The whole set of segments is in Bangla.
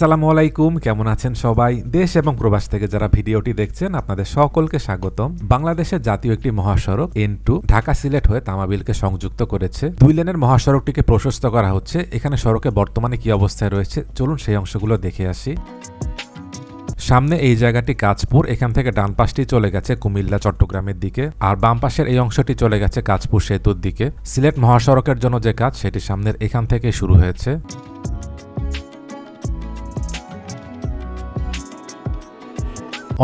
আসসালামু আলাইকুম, কেমন আছেন সবাই? দেশ এবং প্রবাস থেকে যারা ভিডিওটি দেখছেন, আপনাদের সকলকে স্বাগতম। বাংলাদেশের জাতীয় একটি মহাসড়ক এন টু ঢাকা সিলেট হয়ে তামাবিলকে সংযুক্ত করেছে। দুই লেনের মহাসড়কটিকে প্রশস্ত করা হচ্ছে। এখানে সড়কে বর্তমানে কি অবস্থায় রয়েছে, চলুন সেই অংশগুলো দেখে আসি। সামনে এই জায়গাটি কাজপুর এখান থেকে ডান পাশটি চলে গেছে কুমিল্লা, চট্টগ্রামের দিকে। আর বাম পাশের এই অংশটি চলে গেছে কাজপুর সেতুর দিকে। সিলেট মহাসড়কের জন্য যে কাজ, সেটি সামনের এখান থেকে শুরু হয়েছে।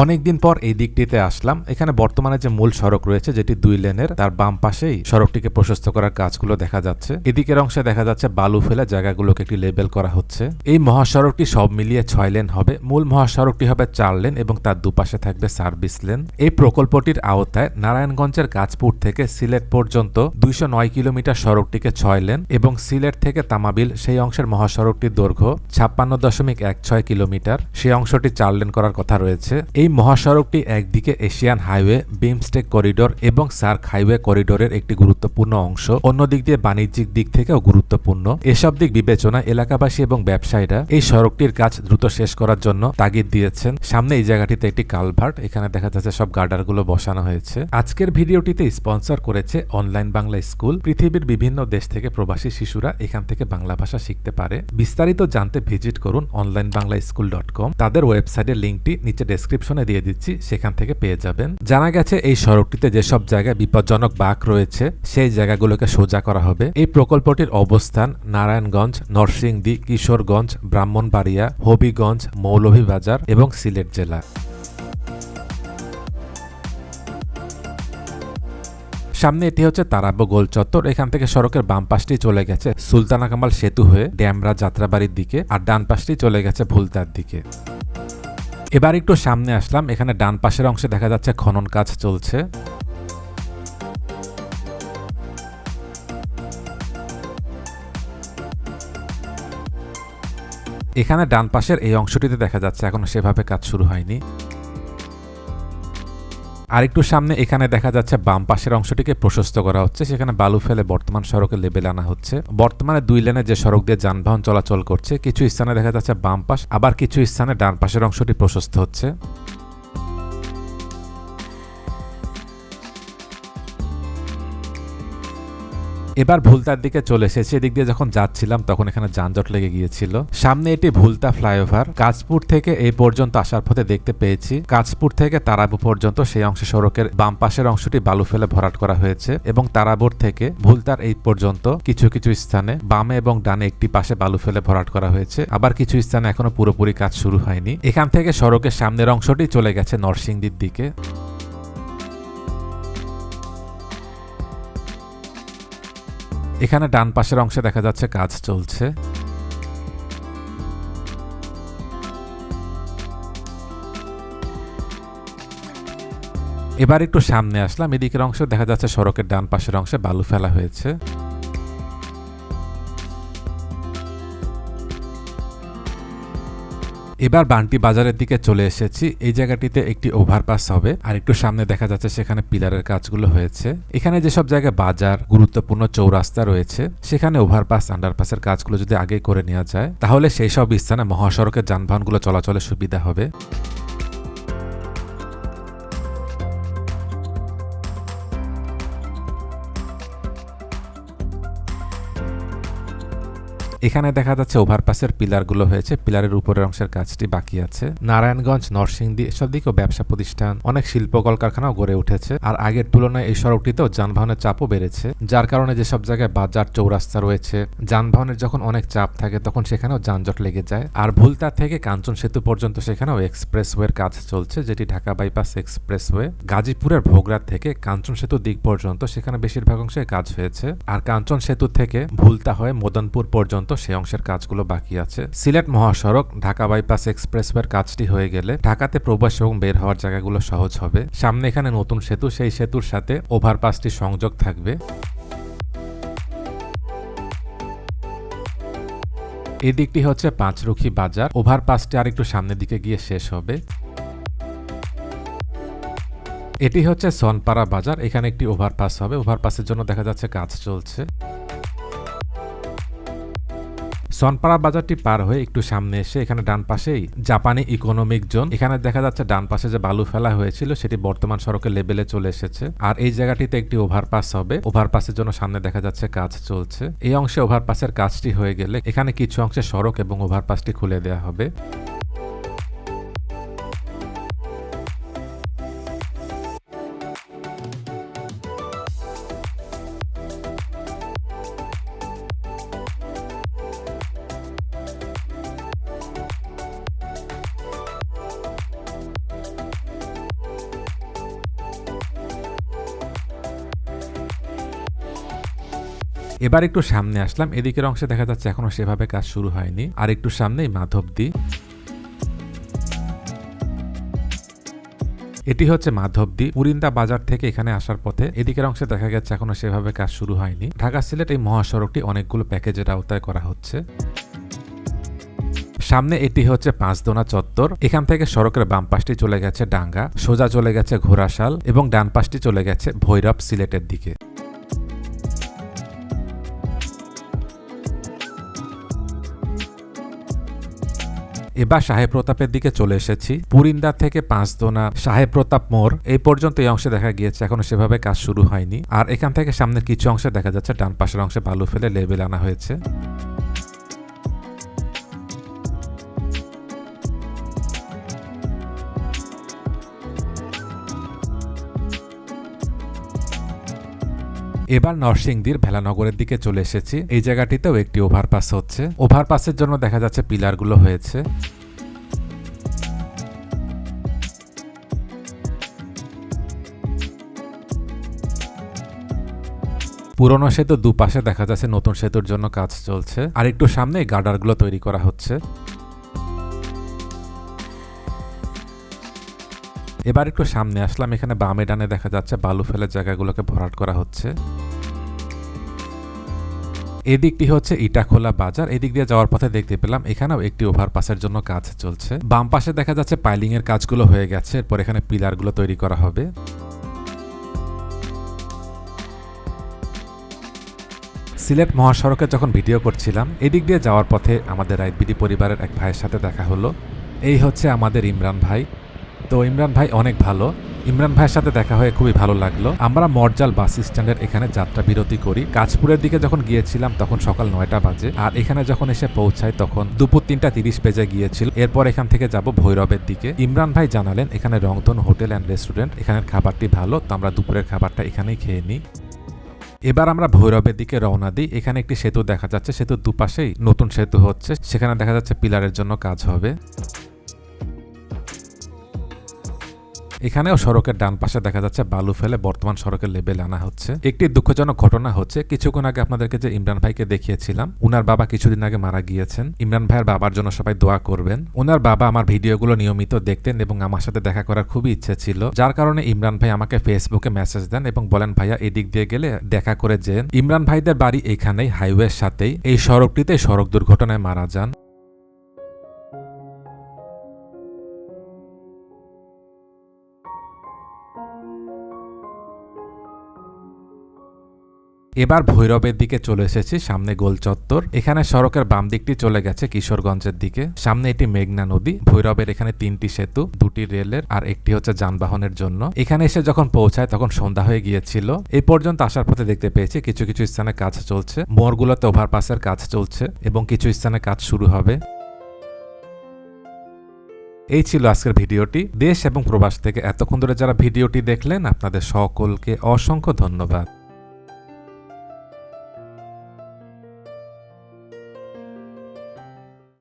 অনেকদিন পর এই দিকটিতে আসলাম। এখানে বর্তমানে যে মূল সড়ক রয়েছে, যেটি দুই লেনের, তার বাম পাশেই সড়কটিকে প্রশস্ত করার কাজগুলো দেখা যাচ্ছে। এদিকের অংশে দেখা যাচ্ছে বালু ফেলে জায়গাগুলোকে একটি লেবেল করা হচ্ছে। এই মহাসড়কটি সব মিলিয়ে ছয় লেন হবে। মূল মহাসড়কটি হবে চার লেন এবং তার দুপাশে থাকবে সার্ভিস লেন। এই প্রকল্পটির আওতায় নারায়ণগঞ্জের কাজপুর থেকে সিলেট পর্যন্ত দুইশো নয় কিলোমিটার সড়কটিকে ছয় লেন এবং সিলেট থেকে তামাবিল সেই অংশের মহাসড়কটির দৈর্ঘ্য ছাপ্পান্ন দশমিক এক ছয় কিলোমিটার। সেই অংশটি চার লেন করার কথা রয়েছে। এই মহাসড়কটি একদিকে এশিয়ান হাইওয়ে, বিমস্টেক করিডোর এবং সার্ক হাইওয়ে করিডোরের একটি গুরুত্বপূর্ণ অংশ। অন্য দিক দিয়ে বাণিজ্যিক দিক থেকেও গুরুত্বপূর্ণ। এসব দিক বিবেচনা এলাকাবাসী এবং ব্যবসায়ীরা এই সড়কটির কাজ দ্রুত শেষ করার জন্য তাগিদ দিয়েছেন। সামনে এই জায়গাটিতে একটি কালভার্ট, এখানে দেখা যাচ্ছে সব গার্ডারগুলো বসানো হয়েছে। আজকের ভিডিওটিতে স্পন্সর করেছে অনলাইন বাংলা স্কুল। পৃথিবীর বিভিন্ন দেশ থেকে প্রবাসী শিশুরা এখান থেকে বাংলা ভাষা শিখতে পারে। বিস্তারিত জানতে ভিজিট করুন online Bangla school dot com তাদের ওয়েবসাইটের লিঙ্কটি নিচে ডেসক্রিপশনে দিয়ে দিচ্ছি, সেখান থেকে পেয়ে যাবেন। জানা গেছে এই সড়কটিতে যেসব জায়গায় বিপজ্জনক বাঘ রয়েছে, সেই জায়গাগুলোকে সোজা করা হবে। এই প্রকল্পটির অবস্থান নারায়ণগঞ্জ, নরসিংদী, কিশোরগঞ্জ, ব্রাহ্মণবাড়িয়া, হবিগঞ্জ, মৌলভীবাজার এবং সিলেট জেলা। সামনে এটি হচ্ছে তারাব্য গোল চত্বর। এখান থেকে সড়কের বাম পাশটি চলে গেছে সুলতানা কামাল সেতু হয়ে ড্যামরা যাত্রাবাড়ির দিকে আর ডান পাশটি চলে গেছে ভুলতার দিকে। এবার একটু সামনে আসলাম, এখানে ডান পাশের অংশে দেখা যাচ্ছে খনন কাজ চলছে। এখানে ডান পাশের এই অংশটিতে দেখা যাচ্ছে এখনও সেভাবে কাজ শুরু হয়নি। আরেকটু সামনে এখানে দেখা যাচ্ছে বাম পাশের অংশটিকে প্রশস্ত করা হচ্ছে, সেখানে বালু ফেলে বর্তমান সড়কে লেবেল আনা হচ্ছে। বর্তমানে দুই লেনে যে সড়ক দিয়ে যানবাহন চলাচল করছে, কিছু স্থানে দেখা যাচ্ছে বাম পাশ, আবার কিছু স্থানে ডান পাশের অংশটি প্রশস্ত হচ্ছে। এবার ভুলতার দিকে চলে এসেছি। এদিক দিয়ে যখন যাচ্ছিলাম, তখন এখানে যানজট লেগে গিয়েছিল। সামনে এটি ভুলতা ফ্লাইওভার। কাজপুর থেকে এই পর্যন্ত আসার পথে দেখতে পেয়েছি। কাজপুর থেকে তারাবু পর্যন্ত সেই অংশে সড়কের বাম পাশের অংশটি বালু ফেলে ভরাট করা হয়েছে এবং তারাবুর থেকে ভুলতার এই পর্যন্ত কিছু কিছু স্থানে বামে এবং ডানে একটি পাশে বালু ফেলে ভরাট করা হয়েছে। আবার কিছু স্থানে এখনও পুরোপুরি কাজ শুরু হয়নি। এখান থেকে সড়কের সামনের অংশটি চলে গেছে নরসিংদীর দিকে। এখানে ডান পাশের অংশে দেখা যাচ্ছে কাজ চলছে। এবার একটু সামনে আসলাম, এদিকের অংশে দেখা যাচ্ছে সড়কের ডান পাশের অংশে বালু ফেলা হয়েছে। এবার বানটি বাজারের দিকে চলে এসেছি। এই জায়গাটিতে একটি ওভারপাস হবে আর একটু সামনে দেখা যাচ্ছে সেখানে পিলারের কাজগুলো হয়েছে। এখানে যেসব জায়গায় বাজার, গুরুত্বপূর্ণ চৌরাস্তা রয়েছে, সেখানে ওভারপাস, আন্ডারপাসের কাজগুলো যদি আগে করে নেওয়া যায়, তাহলে সেই সব স্থানে মহাসড়কের যানবাহনগুলো চলাচলের সুবিধা হবে। এখানে দেখা যাচ্ছে ওভারপাসের পিলারগুলো হয়েছে। পিলারের উপরের অংশের কাজটি বাকি আছে। নারায়ণগঞ্জ, নরসিংদী, এসব দিকেও ব্যবসা প্রতিষ্ঠান, অনেক শিল্প কলকারখানাও গড়ে উঠেছে। আর আগের তুলনায় এই সড়কটিতেও যানবাহনের চাপও বেড়েছে। যার কারণে যেসব জায়গায় বাজার চৌরাস্তা রয়েছে, যানবাহনের যখন অনেক চাপ থাকে, তখন সেখানেও যানজট লেগে যায়। আর ভুলতা থেকে কাঞ্চন সেতু পর্যন্ত সেখানেও এক্সপ্রেস এক্সপ্রেসওয়ের কাজ চলছে, যেটি ঢাকা বাইপাস এক্সপ্রেসওয়ে। গাজীপুরের ভোগরাত থেকে কাঞ্চন সেতু দিক পর্যন্ত সেখানে বেশিরভাগ অংশে কাজ হয়েছে। আর কাঞ্চন সেতু থেকে ভুলতা হয়ে মদনপুর পর্যন্ত সেই অংশের কাজগুলো বাকি আছে। সিলেট মহাসড়ক, ঢাকা বাইপাস এক্সপ্রেসওয়ের কাজটি হয়ে গেলে ঢাকাতে প্রবাস এবং বের হওয়ার জায়গাগুলো সহজ হবে। সামনে এখানে নতুন সেতু, সেই সেতুর সাথে ওভারপাসটি সংযোগ থাকবে। এই দিকটি হচ্ছে পাঁচরুখি বাজার। ওভারপাসটি আর একটু সামনের দিকে গিয়ে শেষ হবে। এটি হচ্ছে সনপাড়া বাজার। এখানে একটি ওভারপাস হবে। ওভারপাসের জন্য দেখা যাচ্ছে কাজ চলছে। সনপাড়া বাজারটি পার হয়ে একটু সামনে এসে এখানে ডান পাশেই জাপানি ইকোনমিক জোন এখানে দেখা যাচ্ছে ডান পাশে যে বালু ফেলা হয়েছিল, সেটি বর্তমান সড়কের লেভেলে চলে এসেছে। আর এই জায়গাটিতে একটি ওভারপাস হবে। ওভারপাসের জন্য সামনে দেখা যাচ্ছে কাজ চলছে। এই অংশে ওভারপাসের কাজটি হয়ে গেলে এখানে কিছু অংশে সড়ক এবং ওভারপাসটি খুলে দেওয়া হবে। এবার একটু সামনে আসলাম। এদিকের অংশে দেখা যাচ্ছে এখনও সেভাবে কাজ শুরু হয়নি। আর একটু সামনেই মাধবদী। এটি হচ্ছে মাধবদী। পুরিন্দা বাজার থেকে এখানে আসার পথে এদিকের অংশে দেখা গেছে এখনও সেভাবে কাজ শুরু হয়নি। ঢাকা সিলেট এই মহাসড়কটি অনেকগুলো প্যাকেজের আওতায় করা হচ্ছে। সামনে এটি হচ্ছে পাঁচদোনা চত্বর। এখান থেকে সড়কের বাম পাশটি চলে গেছে ডাঙ্গা, সোজা চলে গেছে ঘোড়াশাল এবং ডান পাশটি চলে গেছে ভৈরব সিলেটের দিকে। এবার সাহেব প্রতাপের দিকে চলে এসেছি। পুরিন্দা থেকে পাঁচদোনা সাহেব প্রতাপ মোড়, এই পর্যন্ত এই অংশে দেখা গিয়েছে, এখনও সেভাবে কাজ শুরু হয়নি। আর এখান থেকে সামনের কিছু অংশে দেখা যাচ্ছে, ডান পাশের অংশে বালু ফেলে লেবেল আনা হয়েছে। এবার নরসিংদীর ভেলানগরের দিকে চলে এসেছি। এই জায়গাটিতেও একটি ওভারপাস হচ্ছে। ওভারপাসের জন্য দেখা যাচ্ছে পিলারগুলো হয়েছে। পুরনো সেতু দুপাশে দেখা যাচ্ছে নতুন সেতুর জন্য কাজ চলছে। আর একটু সামনে গার্ডারগুলো তৈরি করা হচ্ছে। এবার একটু সামনে আসলাম, এখানে বামে ডানে দেখা যাচ্ছে বালু ফেলে জায়গাগুলোকে ভরাট করা হচ্ছে। এদিকটি হচ্ছে ইটাখোলা বাজার, এদিক দিয়ে যাওয়ার পথে দেখতে পেলাম এখানেও একটি ওভারপাসের জন্য কাজ চলছে। বাম পাশে দেখা যাচ্ছে পাইলিং এর কাজগুলো হয়ে গেছে, এরপর এখানে পিলারগুলো তৈরি করা হবে। সিলেট মহাসড়কে যখন ভিডিও করছিলাম, এদিক দিয়ে যাওয়ার পথে আমাদের রাইটবিডি পরিবারের এক ভাইয়ের সাথে দেখা হলো। এই হচ্ছে আমাদের ইমরান ভাই। তো ইমরান ভাই অনেক ভালো। ইমরান ভাইয়ের সাথে দেখা হয়ে খুবই ভালো লাগল। আমরা মর্জাল বাস স্ট্যান্ডের এখানে যাত্রা বিরতি করি। কাজপুরের দিকে যখন গিয়েছিলাম তখন সকাল নয়টা বাজে। আর এখানে যখন এসে পৌঁছাই তখন দুপুর তিনটা তিরিশ বেজে গিয়েছিল। এরপর এখান থেকে যাব ভৈরবের দিকে। ইমরান ভাই জানালেন, এখানে রংধন হোটেল অ্যান্ড রেস্টুরেন্ট। এখানের খাবারটি ভালো। তো আমরা দুপুরের খাবারটা এখানেই খেয়ে নিই। এবার আমরা ভৈরবের দিকে রওনা দিই। এখানে একটি সেতু দেখা যাচ্ছে। সেতুর দুপাশেই নতুন সেতু হচ্ছে। সেখানে দেখা যাচ্ছে পিলারের জন্য কাজ হবে। এখানেও সড়কের ডান পাশে দেখা যাচ্ছে বালু ফেলে বর্তমান সড়কের লেবেল আনা হচ্ছে। একটি দুঃখজনক ঘটনা হচ্ছে, কিছুক্ষণ আগে আপনাদেরকে যে ইমরান ভাইকে দেখিয়েছিলাম, উনার বাবা কিছুদিন আগে মারা গিয়েছেন। ইমরান ভাইয়ের বাবার জন্য সবাই দোয়া করবেন। উনার বাবা আমার ভিডিওগুলো নিয়মিত দেখতেন এবং আমার সাথে দেখা করার খুবই ইচ্ছে ছিল। যার কারণে ইমরান ভাই আমাকে ফেসবুকে মেসেজ দেন এবং বলেন, ভাইয়া, এদিক দিয়ে গেলে দেখা করে যেন। ইমরান ভাইদের বাড়ি এখানেই, হাইওয়ের সাথেই। এই সড়কটিতে সড়ক দুর্ঘটনায় মারা যান। এবার ভৈরবের দিকে চলে এসেছি, সামনে গোল চত্বর। এখানে সড়কের বাম দিকটি চলে গেছে কিশোরগঞ্জের দিকে। সামনে এটি মেঘনা নদী। ভৈরবের এখানে তিনটি সেতু, দুটি রেলের আর একটি হচ্ছে যানবাহনের জন্য। এখানে এসে যখন পৌঁছায় তখন সন্ধ্যা হয়ে গিয়েছিল। এই পর্যন্ত আসার পথে দেখতে পেয়েছি কিছু কিছু স্থানে কাজ চলছে। মোড়গুলোতে ওভারপাসের কাজ চলছে এবং কিছু স্থানে কাজ শুরু হবে। এই ছিল আজকের ভিডিওটি। দেশ এবং প্রবাস থেকে এতক্ষণ ধরে যারা ভিডিওটি দেখলেন, আপনাদের সকলকে অসংখ্য ধন্যবাদ।